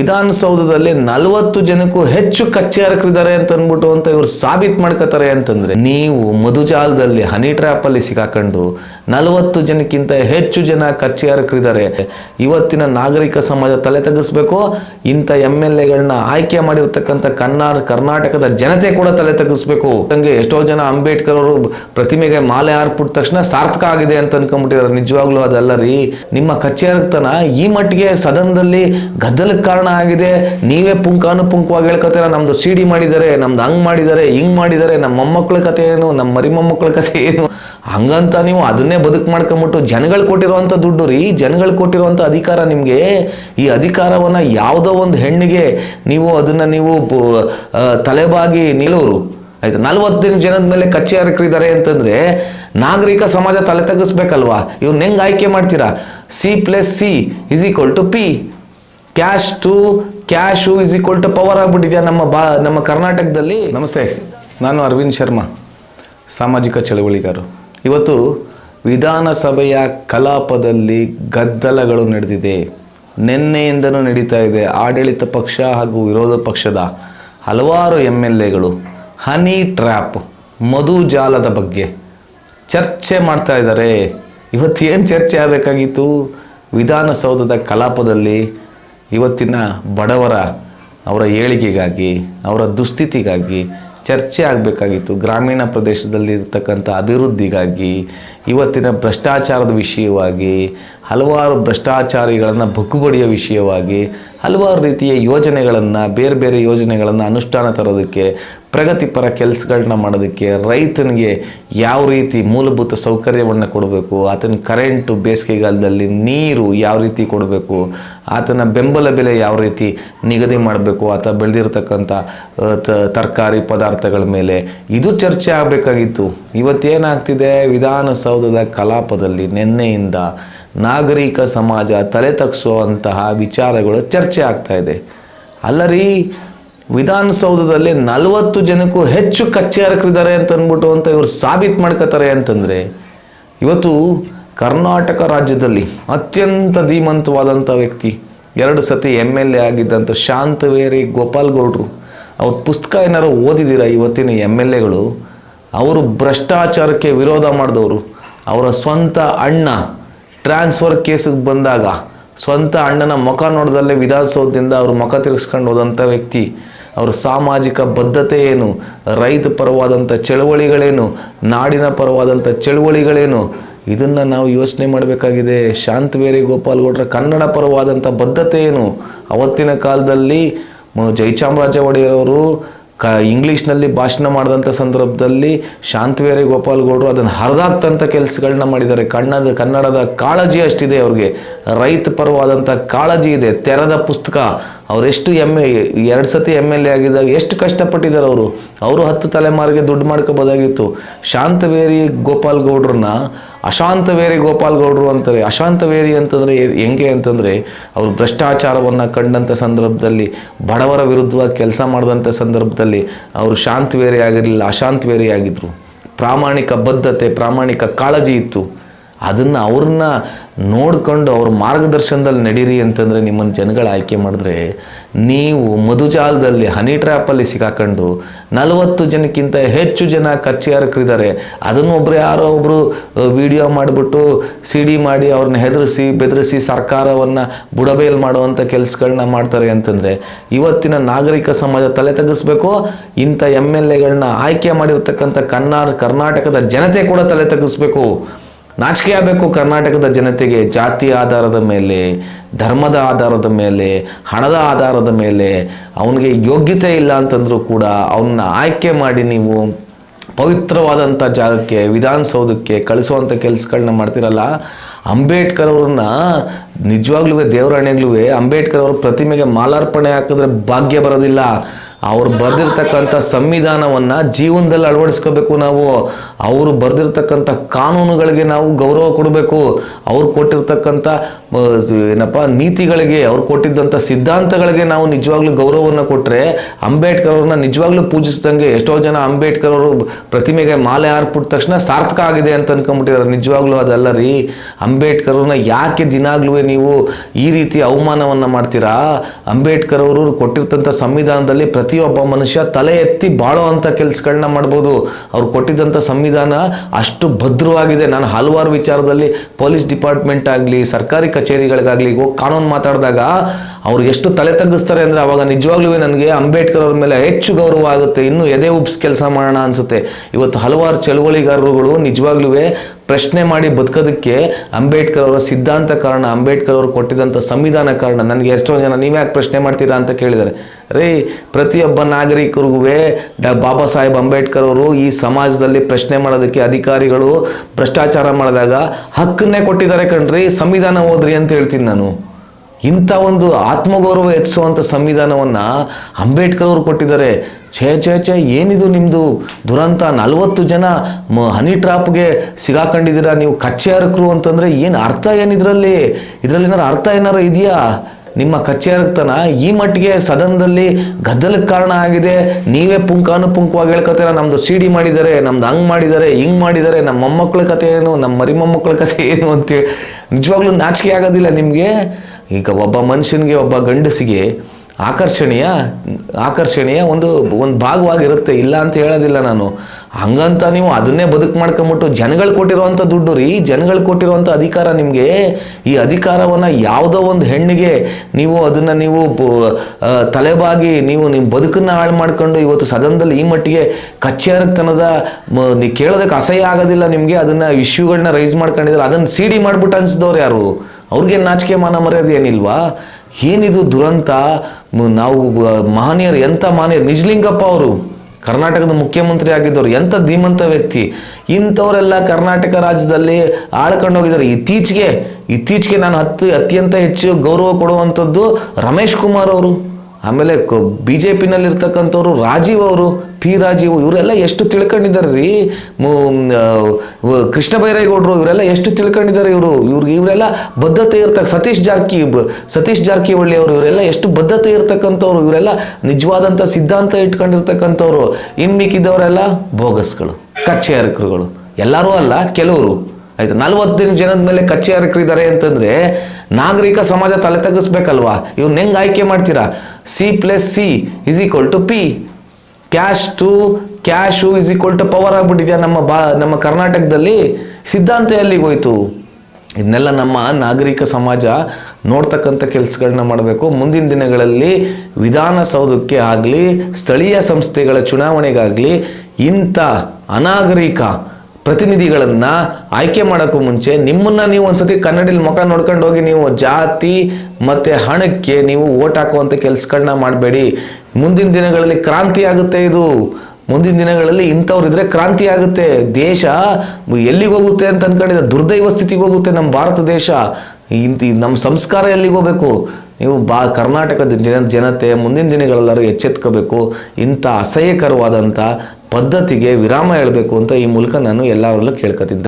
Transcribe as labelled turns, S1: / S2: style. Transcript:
S1: ವಿಧಾನಸೌಧದಲ್ಲಿ ನಲವತ್ತು ಜನಕ್ಕೂ ಹೆಚ್ಚು ಕಚ್ಚಾರಕರಿದ್ದಾರೆ ಅಂತ ಅಂದ್ಬಿಟ್ಟು ಅಂತ ಇವರು ಸಾಬೀತ್ ಮಾಡ್ಕೋತಾರೆ ಅಂತಂದ್ರೆ ನೀವು ಮಧುಜಾಲದಲ್ಲಿ ಹನಿ ಟ್ರ್ಯಾಪ್ ಅಲ್ಲಿ ಸಿಕ್ಕಾಕೊಂಡು ನಲವತ್ತು ಜನಕ್ಕಿಂತ ಹೆಚ್ಚು ಜನ ಕಚ್ಚಾರಕರಿದ್ದಾರೆ. ಇವತ್ತಿನ ನಾಗರಿಕ ಸಮಾಜ ತಲೆ ತಗ್ಗಿಸ್ಬೇಕು. ಇಂಥ ಎಂ ಎಲ್ ಎಗಳನ್ನ ಆಯ್ಕೆ ಮಾಡಿರ್ತಕ್ಕಂಥ ಕನ್ನಾರ್ ಕರ್ನಾಟಕದ ಜನತೆ ಕೂಡ ತಲೆ ತಗ್ಗಿಸ್ಬೇಕು. ಹಂಗೆ ಎಷ್ಟೋ ಜನ ಅಂಬೇಡ್ಕರ್ ಅವರು ಪ್ರತಿಮೆಗೆ ಮಾಲೆ ಹಾರ್ಬಿಟ್ಟ ತಕ್ಷಣ ಸಾರ್ಥಕ ಆಗಿದೆ ಅಂತ ಅನ್ಕೊಂಡ್ಬಿಟ್ಟಿದ್ದಾರೆ. ನಿಜವಾಗ್ಲೂ ಅದಲ್ಲ ರೀ. ನಿಮ್ಮ ಕಚ್ಚೇರಕ್ತನ ಈ ಮಟ್ಟಿಗೆ ಸದನದಲ್ಲಿ ಗದ್ದಲಕ್ಕೆ ಕಾರಣ ಆಗಿದೆ. ನೀವೇ ಪುಂಕಾನುಪುಂಕವಾಗಿ ಹೇಳ್ಕೊತೀರ? ನಮ್ದು ಸಿ ಡಿ ಮಾಡಿದ್ದಾರೆ, ನಮ್ದು ಹಂಗ್ ಮಾಡಿದ್ದಾರೆ, ಹಿಂಗ್ ಮಾಡಿದ್ದಾರೆ ನಮ್ಮ ಮೊಮ್ಮಕ್ಕಳ ಕಥೆ ಏನು ನಮ್ಮ ಮರಿ ಮೊಮ್ಮಕ್ಕಳ ಕಥೆ ಏನು? ಹಂಗಂತ ನೀವು ಅದನ್ನೇ ಬದುಕು ಮಾಡ್ಕೊಂಬಿಟ್ಟು ಜನಗಳು ಕೊಟ್ಟಿರುವಂಥ ದುಡ್ಡು ರೀ, ಜನಗಳು ಕೊಟ್ಟಿರುವಂಥ ಅಧಿಕಾರ ನಿಮಗೆ. ಈ ಅಧಿಕಾರವನ್ನ ಯಾವುದೋ ಒಂದು ಹೆಣ್ಣಿಗೆ ನೀವು ಅದನ್ನ ನೀವು ತಲೆಬಾಗಿ ನಿಲ್ಲೋರು. ಆಯ್ತು? ನಲ್ವತ್ತು ಜನದ ಮೇಲೆ ಕಚ್ಚೆಯಾರಕರಿದ್ದಾರೆ ಅಂತಂದ್ರೆ ನಾಗರಿಕ ಸಮಾಜ ತಲೆ ತಗ್ಗಿಸ್ಬೇಕಲ್ವಾ? ಇವ್ರನ್ನ ಹೆಂಗ್ ಆಯ್ಕೆ ಮಾಡ್ತೀರಾ? C plus C is equal to P cash to cash is equal to power ಆಗಿಬಿಟ್ಟಿದೆಯಾ ನಮ್ಮ ಬಾ, ನಮ್ಮ ಕರ್ನಾಟಕದಲ್ಲಿ? ನಮಸ್ತೆ, ನಾನು ಅರವಿಂದ್ ಶರ್ಮಾ, ಸಾಮಾಜಿಕ ಚಳವಳಿಗಾರರು. ಇವತ್ತು ವಿಧಾನಸಭೆಯ ಕಲಾಪದಲ್ಲಿ ಗದ್ದಲಗಳು ನಡೆದಿದೆ. ನಿನ್ನೆಯಿಂದನೂ ನಡೀತಾ ಇದೆ. ಆಡಳಿತ ಪಕ್ಷ ಹಾಗೂ ವಿರೋಧ ಪಕ್ಷದ ಹಲವಾರು ಎಂ ಎಲ್ ಎಗಳು. ಹನಿ ಟ್ರ್ಯಾಪ್, ಮಧು ಜಾಲದ ಬಗ್ಗೆ ಚರ್ಚೆ ಮಾಡ್ತಾ ಇದ್ದಾರೆ. ಇವತ್ತು ಏನು ಚರ್ಚೆ ಆಗಬೇಕಾಗಿತ್ತು? ವಿಧಾನಸೌಧದ ಕಲಾಪದಲ್ಲಿ ಇವತ್ತಿನ ಬಡವರ ಅವರ ಏಳಿಗೆಗಾಗಿ, ಅವರ ದುಸ್ಥಿತಿಗಾಗಿ, ಚರ್ಚೆ ಆಗಬೇಕಾಗಿತ್ತು. ಗ್ರಾಮೀಣ ಪ್ರದೇಶದಲ್ಲಿ ಇರ್ತಕ್ಕಂಥ ಅಭಿವೃದ್ಧಿಗಾಗಿ, ಇವತ್ತಿನ ಭ್ರಷ್ಟಾಚಾರದ ವಿಷಯವಾಗಿ ಹಲವಾರು ಭ್ರಷ್ಟಾಚಾರಿಗಳನ್ನು ಬಗ್ಗುಬಡಿಯೋ ವಿಷಯವಾಗಿ, ಹಲವಾರು ರೀತಿಯ ಯೋಜನೆಗಳನ್ನು, ಬೇರೆ ಬೇರೆ ಯೋಜನೆಗಳನ್ನು ಅನುಷ್ಠಾನ ತರೋದಕ್ಕೆ, ಪ್ರಗತಿಪರ ಕೆಲಸಗಳನ್ನ ಮಾಡೋದಕ್ಕೆ ರೈತನಿಗೆ ಯಾವ ರೀತಿ ಮೂಲಭೂತ ಸೌಕರ್ಯವನ್ನು ಕೊಡಬೇಕು, ಆತನ ಕರೆಂಟು ಬೇಸಿಗೆಗಾಲದಲ್ಲಿ ನೀರು ಯಾವ ರೀತಿ ಕೊಡಬೇಕು, ಆತನ ಬೆಂಬಲ ಬೆಲೆ ಯಾವ ರೀತಿ ನಿಗದಿ ಮಾಡಬೇಕು, ಆತ ಬೆಳೆದಿರ್ತಕ್ಕಂಥ ತರಕಾರಿ ಪದಾರ್ಥಗಳ ಮೇಲೆ ಇದು ಚರ್ಚೆ ಆಗಬೇಕಾಗಿತ್ತು. ಇವತ್ತೇನಾಗ್ತಿದೆ? ವಿಧಾನಸೌಧದ ಕಲಾಪದಲ್ಲಿ ನಿನ್ನೆಯಿಂದ ನಾಗರಿಕ ಸಮಾಜ ತಲೆ ತಗ್ಸುವಂತಹ ವಿಚಾರಗಳು ಚರ್ಚೆ ಆಗ್ತಾ ಇದೆ. ಅಲ್ಲರಿ, ವಿಧಾನಸೌಧದಲ್ಲಿ ನಲವತ್ತು ಜನಕ್ಕೂ ಹೆಚ್ಚು ಕಚ್ಚಾರಕರಿದ್ದಾರೆ ಅಂತ ಅಂದ್ಬಿಟ್ಟು ಅಂತ ಇವರು ಸಾಬೀತ್ ಮಾಡ್ಕೋತಾರೆ ಅಂತಂದರೆ, ಇವತ್ತು ಕರ್ನಾಟಕ ರಾಜ್ಯದಲ್ಲಿ ಅತ್ಯಂತ ಧೀಮಂತವಾದಂಥ ವ್ಯಕ್ತಿ, ಎರಡು ಸತಿ ಎಂ ಎಲ್ ಎ ಆಗಿದ್ದಂಥ ಶಾಂತವೇರಿ ಗೋಪಾಲ್ ಗೌಡ್ರು ಅವ್ರ ಪುಸ್ತಕ ಏನಾರು ಓದಿದ್ದೀರಾ ಇವತ್ತಿನ ಎಂ ಎಲ್ ಎಗಳು? ಅವರು ಭ್ರಷ್ಟಾಚಾರಕ್ಕೆ ವಿರೋಧ ಮಾಡಿದವರು, ಅವರ ಸ್ವಂತ ಅಣ್ಣ ಟ್ರಾನ್ಸ್ಫರ್ ಕೇಸಿಗೆ ಬಂದಾಗ ಸ್ವಂತ ಅಣ್ಣನ ಮುಖ ನೋಡದಲ್ಲೇ ವಿಧಾನಸೌಧದಿಂದ ಅವರು ಮುಖ ತಿರುಗಿಸ್ಕೊಂಡು ಹೋದಂಥ ವ್ಯಕ್ತಿ, ಅವರ ಸಾಮಾಜಿಕ ಬದ್ಧತೆ ಏನು, ರೈತ ಪರವಾದಂಥ ಚಳುವಳಿಗಳೇನು, ನಾಡಿನ ಪರವಾದಂಥ ಚಳುವಳಿಗಳೇನು, ಇದನ್ನು ನಾವು ಯೋಚನೆ ಮಾಡಬೇಕಾಗಿದೆ. ಶಾಂತವೇರಿ ಗೋಪಾಲ್ಗೌಡ್ರ ಕನ್ನಡ ಪರವಾದಂಥ ಬದ್ಧತೆ ಏನು? ಅವತ್ತಿನ ಕಾಲದಲ್ಲಿ ಜಯಚಾಮರಾಜ ಒಡೆಯರವರು ಕ ಇಂಗ್ಲೀಷ್ನಲ್ಲಿ ಭಾಷಣ ಮಾಡಿದಂಥ ಸಂದರ್ಭದಲ್ಲಿ ಶಾಂತವೇರಿ ಗೋಪಾಲ್ಗೌಡರು ಅದನ್ನು ಹರಿದಾಕ್ತಂಥ ಕೆಲಸಗಳನ್ನ ಮಾಡಿದ್ದಾರೆ. ಕನ್ನಡ ಕನ್ನಡದ ಕಾಳಜಿ ಅಷ್ಟಿದೆ ಅವ್ರಿಗೆ. ರೈತ ಪರವಾದಂಥ ಕಾಳಜಿ ಇದೆ. ತೆರೆದ ಪುಸ್ತಕ ಅವರೆಷ್ಟು ಎಂ ಎ ಎರಡು ಸತಿ ಎಂ ಎಲ್ ಎ ಆಗಿದ್ದಾಗ ಎಷ್ಟು ಕಷ್ಟಪಟ್ಟಿದ್ದಾರೆ ಅವರು. ಅವರು ಹತ್ತು ತಲೆಮಾರಿಗೆ ದುಡ್ಡು ಮಾಡ್ಕೋಬೋದಾಗಿತ್ತು ಶಾಂತವೇರಿ ಗೋಪಾಲ್ ಗೌಡ್ರನ್ನ ಅಶಾಂತವೇರಿ ಗೋಪಾಲ್ ಗೌಡ್ರು ಅಂತಾರೆ. ಅಶಾಂತವೇರಿ ಅಂತಂದರೆ ಹೆಂಗೆ ಅಂತಂದರೆ, ಅವರು ಭ್ರಷ್ಟಾಚಾರವನ್ನು ಕಂಡಂಥ ಸಂದರ್ಭದಲ್ಲಿ, ಬಡವರ ವಿರುದ್ಧವಾಗಿ ಕೆಲಸ ಮಾಡಿದಂಥ ಸಂದರ್ಭದಲ್ಲಿ ಅವರು ಶಾಂತವೇರಿ ಆಗಿರಲಿಲ್ಲ, ಅಶಾಂತವೇರಿ ಆಗಿದ್ರು. ಪ್ರಾಮಾಣಿಕ ಬದ್ಧತೆ, ಪ್ರಾಮಾಣಿಕ ಕಾಳಜಿ ಇತ್ತು. ಅದನ್ನು ಅವ್ರನ್ನ ನೋಡ್ಕೊಂಡು ಅವ್ರ ಮಾರ್ಗದರ್ಶನದಲ್ಲಿ ನಡೀರಿ ಅಂತಂದರೆ ನಿಮ್ಮನ್ನು ಜನಗಳು ಆಯ್ಕೆ ಮಾಡಿದ್ರೆ ನೀವು ಮಧುಜಾಲದಲ್ಲಿ ಹನಿ ಟ್ರ್ಯಾಪಲ್ಲಿ ಸಿಕ್ಕಾಕೊಂಡು ನಲವತ್ತು ಜನಕ್ಕಿಂತ ಹೆಚ್ಚು ಜನ ಕಚ್ಚಾರಕರಿದ್ದಾರೆ ಅದನ್ನು ಒಬ್ಬರು ಯಾರೋ ಒಬ್ಬರು ವಿಡಿಯೋ ಮಾಡಿಬಿಟ್ಟು ಸಿ ಡಿ ಮಾಡಿ ಅವ್ರನ್ನ ಹೆದರಿಸಿ, ಬೆದರಿಸಿ ಸರ್ಕಾರವನ್ನು ಬುಡಬೇಲ್ ಮಾಡುವಂಥ ಕೆಲಸಗಳನ್ನ ಮಾಡ್ತಾರೆ ಅಂತಂದರೆ ಇವತ್ತಿನ ನಾಗರಿಕ ಸಮಾಜ ತಲೆ ತಗ್ಗಿಸ್ಬೇಕು. ಇಂಥ ಎಂ ಎಲ್ ಎಗಳನ್ನ ಆಯ್ಕೆ ಮಾಡಿರ್ತಕ್ಕಂಥ ಕನ್ನಡ ಕರ್ನಾಟಕದ ಜನತೆ ಕೂಡ ತಲೆ ತಗ್ಗಿಸ್ಬೇಕು. ನಾಚಿಕೆ ಆಗಬೇಕು ಕರ್ನಾಟಕದ ಜನತೆಗೆ ಜಾತಿ ಆಧಾರದ ಮೇಲೆ, ಧರ್ಮದ ಆಧಾರದ ಮೇಲೆ, ಹಣದ ಆಧಾರದ ಮೇಲೆ, ಅವನಿಗೆ ಯೋಗ್ಯತೆ ಇಲ್ಲ ಅಂತಂದರೂ ಕೂಡ ಅವನ್ನ ಆಯ್ಕೆ ಮಾಡಿ ನೀವು ಪವಿತ್ರವಾದಂಥ ಜಾಗಕ್ಕೆ, ವಿಧಾನಸೌಧಕ್ಕೆ ಕಳಿಸುವಂಥ ಕೆಲಸಗಳನ್ನ ಮಾಡ್ತಿರಲ್ಲ, ಅಂಬೇಡ್ಕರ್ ಅವ್ರನ್ನ ನಿಜವಾಗ್ಲೂ ದೇವರಾಣೆಗ್ಲೂ ಅಂಬೇಡ್ಕರ್ ಅವ್ರ ಪ್ರತಿಮೆಗೆ ಮಾಲಾರ್ಪಣೆ ಹಾಕಿದ್ರೆ ಭಾಗ್ಯ ಬರೋದಿಲ್ಲ. ಅವ್ರು ಬರೆದಿರ್ತಕ್ಕಂಥ ಸಂವಿಧಾನವನ್ನ ಜೀವನದಲ್ಲಿ ಅಳವಡಿಸ್ಕೋಬೇಕು ನಾವು. ಅವರು ಬರೆದಿರ್ತಕ್ಕಂಥ ಕಾನೂನುಗಳಿಗೆ ನಾವು ಗೌರವ ಕೊಡಬೇಕು. ಅವ್ರು ಕೊಟ್ಟಿರ್ತಕ್ಕಂಥ ಏನಪ್ಪ, ನೀತಿಗಳಿಗೆ, ಅವ್ರು ಕೊಟ್ಟಿದ್ದಂಥ ಸಿದ್ಧಾಂತಗಳಿಗೆ ನಾವು ನಿಜವಾಗ್ಲೂ ಗೌರವವನ್ನು ಕೊಟ್ಟರೆ ಅಂಬೇಡ್ಕರ್ ಅವ್ರನ್ನ ನಿಜವಾಗ್ಲೂ ಪೂಜಿಸ್ದಂಗೆ ಎಷ್ಟೋ ಜನ ಅಂಬೇಡ್ಕರ್ ಅವರು ಪ್ರತಿಮೆಗೆ ಮಾಲೆ ಹಾರ್ಬಿಟ್ಟ ತಕ್ಷಣ ಸಾರ್ಥಕ ಆಗಿದೆ ಅಂತ ಅನ್ಕೊಂಡ್ಬಿಟ್ಟಿದ್ದಾರೆ ನಿಜವಾಗ್ಲೂ ಅದಲ್ಲ ರೀ. ಅಂಬೇಡ್ಕರ್ ಅವ್ರನ್ನ ಯಾಕೆ ದಿನಾಗ್ಲೂ ನೀವು ಈ ರೀತಿ ಅವಮಾನವನ್ನು ಮಾಡ್ತೀರಾ? ಅಂಬೇಡ್ಕರ್ ಅವರು ಕೊಟ್ಟಿರ್ತಂಥ ಸಂವಿಧಾನದಲ್ಲಿ ಪ್ರತಿಯೊಬ್ಬ ಮನುಷ್ಯ ತಲೆ ಎತ್ತಿ ಬಾಳೋ ಅಂತ ಕೆಲಸಗಳನ್ನ ಮಾಡ್ಬೋದು. ಅವ್ರು ಕೊಟ್ಟಿದ್ದಂಥ ಸಂವಿಧಾನ ಅಷ್ಟು ಭದ್ರವಾಗಿದೆ. ನಾನು ಹಲವಾರು ವಿಚಾರದಲ್ಲಿ ಪೊಲೀಸ್ ಡಿಪಾರ್ಟ್ಮೆಂಟ್ ಆಗಲಿ, ಸರ್ಕಾರಿ ಕಚೇರಿಗಳಿಗಾಗಲಿ ಹೋಗಿ ಕಾನೂನು ಮಾತಾಡಿದಾಗ ಅವ್ರು ಎಷ್ಟು ತಲೆ ತಗ್ಗಿಸ್ತಾರೆ ಅಂದರೆ ಅವಾಗ ನಿಜವಾಗ್ಲೂ ನನಗೆ ಅಂಬೇಡ್ಕರ್ ಅವ್ರ ಮೇಲೆ ಹೆಚ್ಚು ಗೌರವ ಆಗುತ್ತೆ. ಇನ್ನು ಎದೆ ಉಪ್ಸ್ ಕೆಲಸ ಮಾಡೋಣ ಅನ್ಸುತ್ತೆ. ಇವತ್ತು ಹಲವಾರು ಚಳುವಳಿಗಾರರುಗಳು ನಿಜವಾಗ್ಲೂ ಪ್ರಶ್ನೆ ಮಾಡಿ ಬದುಕೋದಕ್ಕೆ ಅಂಬೇಡ್ಕರ್ ಅವರ ಸಿದ್ಧಾಂತ ಕಾರಣ, ಅಂಬೇಡ್ಕರ್ ಅವರು ಕೊಟ್ಟಿದ್ದಂಥ ಸಂವಿಧಾನ ಕಾರಣ, ನನಗೆ ಎಷ್ಟೋ ಜನ ನೀವ್ಯಾಕೆ ಪ್ರಶ್ನೆ ಮಾಡ್ತೀರಾ ಅಂತ ಕೇಳಿದ್ದಾರೆ. ರೀ, ಪ್ರತಿಯೊಬ್ಬ ನಾಗರಿಕರಿಗೂ ಡಾ ಬಾಬಾ ಸಾಹೇಬ್ ಅಂಬೇಡ್ಕರ್ ಅವರು ಈ ಸಮಾಜದಲ್ಲಿ ಪ್ರಶ್ನೆ ಮಾಡೋದಕ್ಕೆ ಅಧಿಕಾರಿಗಳು ಭ್ರಷ್ಟಾಚಾರ ಮಾಡಿದಾಗ ಹಕ್ಕನ್ನೇ ಕೊಟ್ಟಿದ್ದಾರೆ ಕಣ್ರಿ, ಸಂವಿಧಾನ ಓದ್ರಿ ಅಂತ ಹೇಳ್ತೀನಿ ನಾನು. ಇಂಥ ಒಂದು ಆತ್ಮಗೌರವ ಹೆಚ್ಚಿಸುವಂಥ ಸಂವಿಧಾನವನ್ನು ಅಂಬೇಡ್ಕರ್ ಅವರು ಕೊಟ್ಟಿದ್ದಾರೆ. ಛೇ ಛೇ ಛೇ, ಏನಿದು ನಿಮ್ಮದು ದುರಂತ? ನಲವತ್ತು ಜನ ಮ, ಹನಿ ಟ್ರಾಪ್ಗೆ ಸಿಗಾಕೊಂಡಿದ್ದೀರಾ ನೀವು? ಕಚ್ಚೆಯರಕರು ಅಂತಂದರೆ ಏನು ಅರ್ಥ ಏನಿದ್ರಲ್ಲಿ ಇದರಲ್ಲಿ? ಏನಾರು ಅರ್ಥ ಏನಾರು ಇದೆಯಾ? ನಿಮ್ಮ ಕಚ್ಚೆಯರಕ್ತನ ಈ ಮಟ್ಟಿಗೆ ಸದನದಲ್ಲಿ ಗದ್ದಲಕ್ಕೆ ಕಾರಣ ಆಗಿದೆ. ನೀವೇ ಪುಂಕಾನುಪುಂಕವಾಗಿ ಹೇಳ್ಕೊತೀರ? ನಮ್ಮದು ಸಿ ಡಿ ಮಾಡಿದ್ದಾರೆ, ನಮ್ದು ಹಂಗೆ ಮಾಡಿದ್ದಾರೆ, ಹಿಂಗೆ ಮಾಡಿದ್ದಾರೆ, ನಮ್ಮ ಮೊಮ್ಮಕ್ಕಳ ಕಥೆ ಏನು, ನಮ್ಮ ಮರಿ ಮೊಮ್ಮಕ್ಕಳ ಕಥೆ ಏನು ಅಂತೇಳಿ ನಿಜವಾಗ್ಲೂ ನಾಚಿಕೆ ಆಗೋದಿಲ್ಲ ನಿಮಗೆ? ಈಗ ಒಬ್ಬ ಮನುಷ್ಯನಿಗೆ ಒಬ್ಬ ಗಂಡಸಿಗೆ ಆಕರ್ಷಣೀಯ ಆಕರ್ಷಣೀಯ ಒಂದು ಒಂದು ಭಾಗವಾಗಿರುತ್ತೆ. ಇಲ್ಲ ಅಂತ ಹೇಳೋದಿಲ್ಲ ನಾನು. ಹಂಗಂತ ನೀವು ಅದನ್ನೇ ಬದುಕು ಮಾಡ್ಕೊಂಬಿಟ್ಟು ಜನಗಳು ಕೊಟ್ಟಿರುವಂಥ ದುಡ್ಡು ರೀ, ಜನಗಳು ಕೊಟ್ಟಿರುವಂಥ ಅಧಿಕಾರ ನಿಮಗೆ, ಈ ಅಧಿಕಾರವನ್ನು ಯಾವುದೋ ಒಂದು ಹೆಣ್ಣಿಗೆ ನೀವು ಅದನ್ನು ನೀವು ತಲೆಬಾಗಿ ನೀವು ನಿಮ್ಮ ಬದುಕನ್ನು ಹಾಳು ಮಾಡ್ಕೊಂಡು ಇವತ್ತು ಸದನದಲ್ಲಿ ಈ ಮಟ್ಟಿಗೆ ಕಚ್ಚೇರತನದ ನೀವು ಕೇಳೋದಕ್ಕೆ ಅಸಹ್ಯ ಆಗೋದಿಲ್ಲ ನಿಮಗೆ. ಅದನ್ನು ಇಶ್ಯೂಗಳನ್ನ ರೈಸ್ ಮಾಡ್ಕೊಂಡಿದ್ದಾರೆ. ಅದನ್ನು ಸಿ ಡಿ ಮಾಡ್ಬಿಟ್ಟು ಅನ್ಸಿದವ್ರು ಯಾರು? ಅವ್ರಿಗೆ ನಾಚಿಕೆ ಮಾನ ಮರ್ಯಾದೆ ಏನಿಲ್ವಾ? ಏನಿದು ದುರಂತ? ನಾವು ಮಹನೀಯರು ಎಂಥ ಮಹನೀಯರು? ನಿಜಲಿಂಗಪ್ಪ ಅವರು, ಕರ್ನಾಟಕದ ಮುಖ್ಯಮಂತ್ರಿ ಆಗಿದ್ದವರು ಎಂಥ ಧೀಮಂತ ವ್ಯಕ್ತಿ? ಇಂಥವರೆಲ್ಲ ಕರ್ನಾಟಕ ರಾಜ್ಯದಲ್ಲಿ ಆಳ್ಕೊಂಡು ಹೋಗಿದ್ದಾರೆ. ಇತ್ತೀಚೆಗೆ ಇತ್ತೀಚೆಗೆ ನಾನು ಹತ್ತು, ಅತ್ಯಂತ ಹೆಚ್ಚು ಗೌರವ ಕೊಡುವಂಥದ್ದು ರಮೇಶ್ ಕುಮಾರ್ ಅವರು. ಆಮೇಲೆ ಬಿ ಜೆ ಪಿನಲ್ಲಿರ್ತಕ್ಕಂಥವ್ರು ರಾಜೀವ್ ಅವರು, ಪಿ ರಾಜೀವ್, ಇವರೆಲ್ಲ ಎಷ್ಟು ತಿಳ್ಕೊಂಡಿದ್ದಾರೆ ರೀ? ಕೃಷ್ಣ ಬೈರೇಗೌಡರು ಇವರೆಲ್ಲ ಎಷ್ಟು ತಿಳ್ಕೊಂಡಿದ್ದಾರೆ ಇವರು? ಇವ್ರಿಗೆ ಇವರೆಲ್ಲ ಬದ್ಧತೆ ಇರ್ತಕ್ಕ ಸತೀಶ್ ಜಾರಕಿ ಸತೀಶ್ ಜಾರಕಿಹೊಳಿ ಅವರು, ಇವರೆಲ್ಲ ಎಷ್ಟು ಬದ್ಧತೆ ಇರ್ತಕ್ಕಂಥವ್ರು, ಇವರೆಲ್ಲ ನಿಜವಾದಂಥ ಸಿದ್ಧಾಂತ ಇಟ್ಕೊಂಡಿರ್ತಕ್ಕಂಥವ್ರು. ಇನ್ನು ಬೋಗಸ್ಗಳು ಕಚ್ಚೆಯಾರಕರುಗಳು ಎಲ್ಲರೂ ಅಲ್ಲ, ಕೆಲವರು. ಆಯ್ತು? ನಲ್ವತ್ತು ಜನದ ಮೇಲೆ ಕಚ್ಚೆಯರಕರಿದ್ದಾರೆ ಅಂತಂದ್ರೆ ನಾಗರಿಕ ಸಮಾಜ ತಲೆ ತಗ್ಗಿಸ್ಬೇಕಲ್ವಾ? ಇವ್ರನ್ನ ಹೆಂಗೆ ಆಯ್ಕೆ ಮಾಡ್ತೀರಾ? C plus C is equal to P cash to cash is equal to power ಆಗ್ಬಿಟ್ಟಿದ್ಯಾ ನಮ್ಮ ಬಾ, ನಮ್ಮ ಕರ್ನಾಟಕದಲ್ಲಿ? ಸಿದ್ಧಾಂತ ಎಲ್ಲಿಗೆ ಹೋಯ್ತು. ಇದನ್ನೆಲ್ಲ ನಮ್ಮ ನಾಗರಿಕ ಸಮಾಜ ನೋಡ್ತಕ್ಕಂಥ ಕೆಲಸಗಳನ್ನ ಮಾಡಬೇಕು. ಮುಂದಿನ ದಿನಗಳಲ್ಲಿ ವಿಧಾನಸೌಧಕ್ಕೆ ಆಗಲಿ, ಸ್ಥಳೀಯ ಸಂಸ್ಥೆಗಳ ಚುನಾವಣೆಗಾಗಲಿ ಇಂಥ ಅನಾಗರಿಕ ಪ್ರತಿನಿಧಿಗಳನ್ನ ಆಯ್ಕೆ ಮಾಡೋಕ್ಕೂ ಮುಂಚೆ ನಿಮ್ಮನ್ನ ನೀವು ಒಂದ್ಸತಿ ಕನ್ನಡಲ್ಲಿ ಮುಖ ನೋಡ್ಕೊಂಡು ಹೋಗಿ ನೀವು ಜಾತಿ ಮತ್ತೆ ಹಣಕ್ಕೆ ನೀವು ಓಟ್ ಹಾಕುವಂಥ ಕೆಲಸಗಳನ್ನ ಮಾಡಬೇಡಿ. ಮುಂದಿನ ದಿನಗಳಲ್ಲಿ ಕ್ರಾಂತಿ ಆಗುತ್ತೆ ಇದು. ಮುಂದಿನ ದಿನಗಳಲ್ಲಿ ಇಂಥವ್ರು ಇದ್ರೆ ಕ್ರಾಂತಿ ಆಗುತ್ತೆ. ದೇಶ ಎಲ್ಲಿಗೆ ಹೋಗುತ್ತೆ ಅಂತ ಅನ್ಕೊಂಡಿದ್ರೆ ದುರ್ದೈವ ಸ್ಥಿತಿಗೆ ಹೋಗುತ್ತೆ ನಮ್ಮ ಭಾರತ ದೇಶ. ಇಂತ ನಮ್ಮ ಸಂಸ್ಕಾರ ಎಲ್ಲಿಗೆ ಹೋಗ್ಬೇಕು? ನೀವು ಬಾ ಕರ್ನಾಟಕದ ಜನ ಜನತೆ ಮುಂದಿನ ದಿನಗಳೆಲ್ಲರೂ ಎಚ್ಚೆತ್ಕೋಬೇಕು. ಇಂಥ ಅಸಹ್ಯಕರವಾದಂಥ ಪದ್ಧತಿಗೆ ವಿರಾಮ ಹೇಳಬೇಕು ಅಂತ ಈ ಮೂಲಕ ನಾನು ಎಲ್ಲರಲ್ಲೂ ಕೇಳ್ಕೊತಿದ್ದೆ